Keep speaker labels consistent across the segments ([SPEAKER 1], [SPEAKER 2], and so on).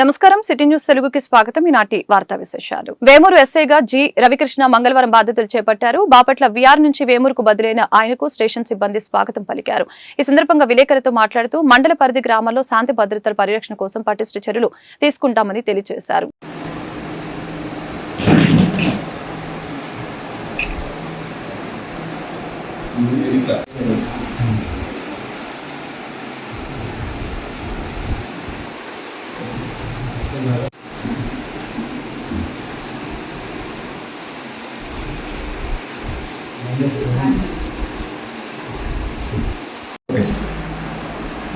[SPEAKER 1] నమస్కారం. City news తెలుగుకి స్వాగతం. ఈనాటి వార్తా విశేషాలు. వేమూరు ఎస్ఐగా జి. రవికృష్ణ మంగళవారం బాధ్యతలు చేపట్టారు. బాపట్ల విఆర్ నుంచి వేమూరుకు బదిలైన ఆయనకు స్టేషన్ సిబ్బంది స్వాగతం పలికారు. ఈ సందర్భంగా విలేకరులతో మాట్లాడుతూ మండల పరిధి గ్రామాల్లో శాంతి భద్రతల పరిరక్షణ కోసం పటిష్ట చర్యలు తీసుకుంటామని తెలియజేశారు.
[SPEAKER 2] ఓకే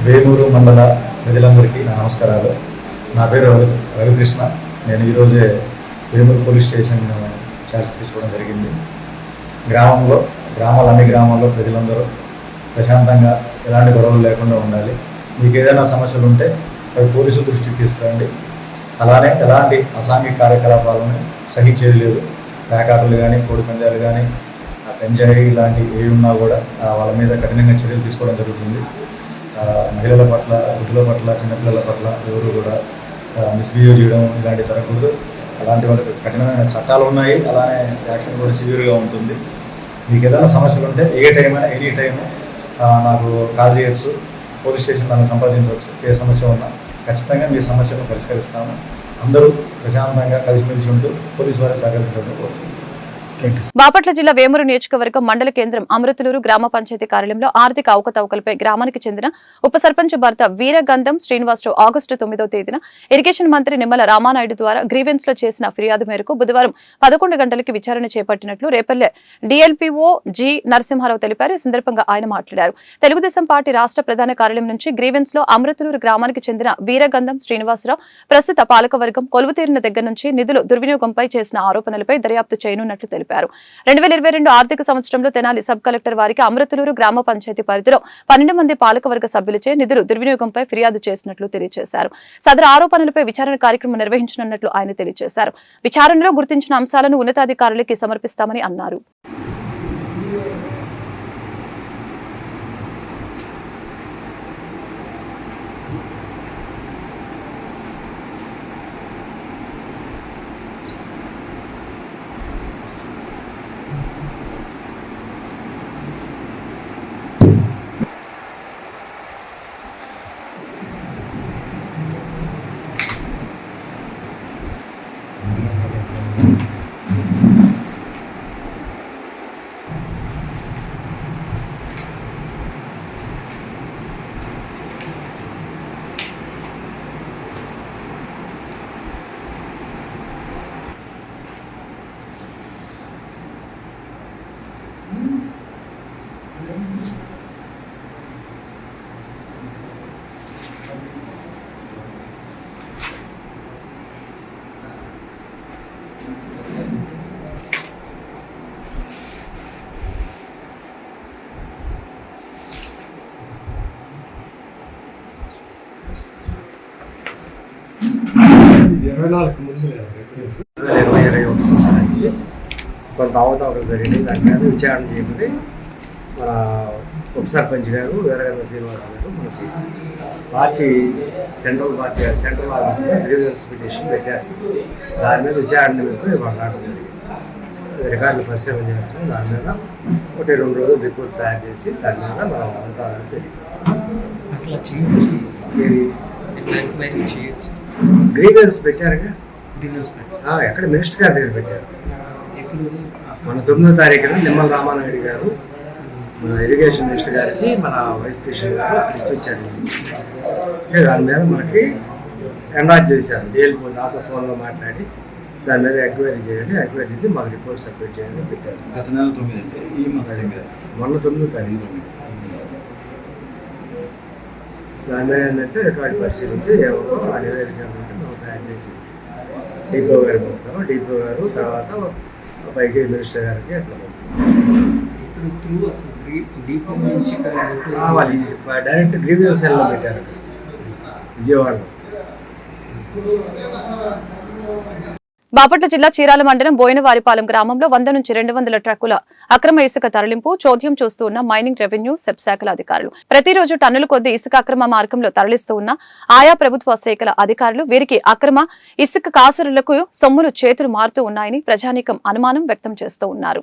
[SPEAKER 2] వేమూరు మండల ప్రజలందరికీ నా నమస్కారాలు. నా పేరు రవి రవికృష్ణ. నేను ఈరోజే వేమూరు పోలీస్ స్టేషన్ ఛార్జ్ తీసుకోవడం జరిగింది. గ్రామంలో గ్రామాలు అన్ని గ్రామాల్లో ప్రజలందరూ ప్రశాంతంగా ఎలాంటి గొడవలు లేకుండా ఉండాలి. మీకు ఏదైనా సమస్యలు ఉంటే అవి పోలీసుల దృష్టికి తీసుకురండి. అలానే ఎలాంటి అసాంఘిక కార్యకలాపాలను సహించేది లేదు. ప్యాకాటలు కానీ కోడి పందాలు కానీ ఎంజాయ్ ఇలాంటి ఏ ఉన్నా కూడా వాళ్ళ మీద కఠినంగా చర్యలు తీసుకోవడం జరుగుతుంది. మహిళల పట్ల వృద్ధుల పట్ల చిన్నపిల్లల పట్ల ఎవరు కూడా మిస్బిహేవ్ చేయడం ఇలాంటి జరగకూడదు. అలాంటి వాళ్ళకి కఠినమైన చట్టాలు ఉన్నాయి. అలానే యాక్షన్ కూడా సివియర్గా ఉంటుంది. మీకు ఏదైనా సమస్యలు ఉంటే ఏ టైం అయినా ఎనీ టైం నాకు కాల్ చేయొచ్చు. పోలీస్ స్టేషన్ నన్ను సంపాదించవచ్చు ఏ సమస్య ఉన్నా ఖచ్చితంగా మీ సమస్యను పరిష్కరిస్తాము. అందరూ ప్రశాంతంగా కలిసిమెలిసి ఉంటూ పోలీసు వారి సహకరించడం కోరుచున్నాను
[SPEAKER 1] బాపట్ల జిల్లా వేమూరు నియోజకవర్గం మండల కేంద్రం అమృతలూరు గ్రామ పంచాయతీ కార్యాలయంలో ఆర్థిక అవకతవకలపై గ్రామానికి చెందిన ఉప సర్పంచ్ భర్త వీరగంధం శ్రీనివాసరావు ఆగస్టు తొమ్మిదవ తేదీన ఇరిగేషన్ మంత్రి నిమ్మల రామానాయుడు ద్వారా గ్రీవెన్స్లో చేసిన ఫిర్యాదు మేరకు బుధవారం పదకొండు గంటలకి విచారణ చేపట్టినట్లు రేపల్లె డిఎల్పీఓ జి నరసింహారావు తెలిపారు. ఈ సందర్భంగా ఆయన మాట్లాడారు. తెలుగుదేశం పార్టీ రాష్ట్ర ప్రధాన కార్యాలయం నుంచి గ్రీవెన్స్లో అమృతలూరు గ్రామానికి చెందిన వీరగంధం శ్రీనివాసరావు ప్రస్తుత పాలకవర్గం కొలువుతీరిన దగ్గర నుంచి నిధులు దుర్వినియోగంపై చేసిన ఆరోపణలపై దర్యాప్తు చేయనున్నట్లు తెలిపారు. రెండు వేల ఇరవై రెండు ఆర్థిక సంవత్సరంలో తెనాలి సబ్ కలెక్టర్ వారికి అమృతలూరు గ్రామ పంచాయతీ పరిధిలో పన్నెండు మంది పాలకవర్గ సభ్యులచే నిధులు దుర్వినియోగంపై ఫిర్యాదు చేసినట్లు తెలియజేశారు. సదరు ఆరోపణలపై విచారణ కార్యక్రమం నిర్వహించనున్నట్లు ఆయన తెలియజేశారు. విచారణలో గుర్తించిన అంశాలను ఉన్నతాధికారులకి సమర్పిస్తామని అన్నారు.
[SPEAKER 3] ఇది ఇరవై నాలుగు ముందు
[SPEAKER 4] ఇరవై ఇరవై ఒకటి సంవత్సరం నుంచి కొంత అవతావకం జరిగింది. దాని మీద విచారణ చేయమని మన ఉప సర్పంచ్ గారు వీరగంధ శ్రీనివాస్ గారు మనకి పార్టీ సెంట్రల్ పార్టీ సెంట్రల్ ఆఫీస్లో గ్రీవెన్స్ పిటిషన్ పెట్టారు. దాని మీద విచారణ నిమిత్తం ఇవాళ రావడం జరిగింది. రికార్డులు పరిశీలన చేస్తున్నాం దాని మీద ఒకటి రెండు రోజులు రిపోర్ట్ తయారు చేసి దాని మీద మనం అంతా
[SPEAKER 5] చేయొచ్చు.
[SPEAKER 4] ఇది
[SPEAKER 5] చేయొచ్చు.
[SPEAKER 4] గ్రీవెన్స్ పెట్టారుగా
[SPEAKER 5] డీటెయిల్స్ పెట్టి
[SPEAKER 4] ఆ, ఎక్కడ మినిస్టర్ గారి దగ్గర పెట్టారు.
[SPEAKER 5] ఎప్పుడు
[SPEAKER 4] మన తొమ్మిదో తారీఖున నిమ్మల రామానాయుడు గారు మన ఇరిగేషన్ మినిస్టర్ గారికి మన వైస్ ప్రెసిడెంట్ గారు అక్కడ ఇచ్చి వచ్చారు. అంటే దాని మీద మనకి ఎండాజ్ చేశారు. డిఎల్పో నాతో ఫోన్లో మాట్లాడి దాని మీద ఎంక్వైరీ చేయండి. ఎంక్వైరీ చేసి మాకు రిపోర్ట్ సబ్మిట్ చేయండి పెట్టారు.
[SPEAKER 6] గత నెల తొమ్మిది అంటే ఈ
[SPEAKER 4] మొన్న తొమ్మిదో తారీఖు
[SPEAKER 6] తొమ్మిది.
[SPEAKER 4] దాని మీద ఏంటంటే రికార్డు పరిశీలించి ఎవరో ఆ నివేదిక ఏమంటే మనం తయారు చేసి డిపో గారికి పంపుతాం డిపో గారు తర్వాత పైకి మినిస్టర్ గారికి అట్లా పంపుతాం ఈ డైరెక్ట్ గ్రీవియల్ సెల్లో పెట్టారు. విజయవాడలో.
[SPEAKER 1] బాపట్ల జిల్లా చీరాల మండలం బోయినవారిపాలెం గ్రామంలో వంద నుంచి రెండు వందల ట్రక్కుల అక్రమ ఇసుక తరలింపు చోద్యం చూస్తూ ఉన్న మైనింగ్ రెవెన్యూ సెబ్ శాఖల అధికారులు. ప్రతిరోజు టన్నుల కొద్ది ఇసుక అక్రమ మార్గంలో తరలిస్తూ ఉన్న ఆయా ప్రభుత్వ శాఖల అధికారులు వీరికి అక్రమ ఇసుక కాసరులకు సొమ్ములు చేతులు మారుతూ ఉన్నాయని ప్రజానీకం అనుమానం వ్యక్తం చేస్తూ ఉన్నారు.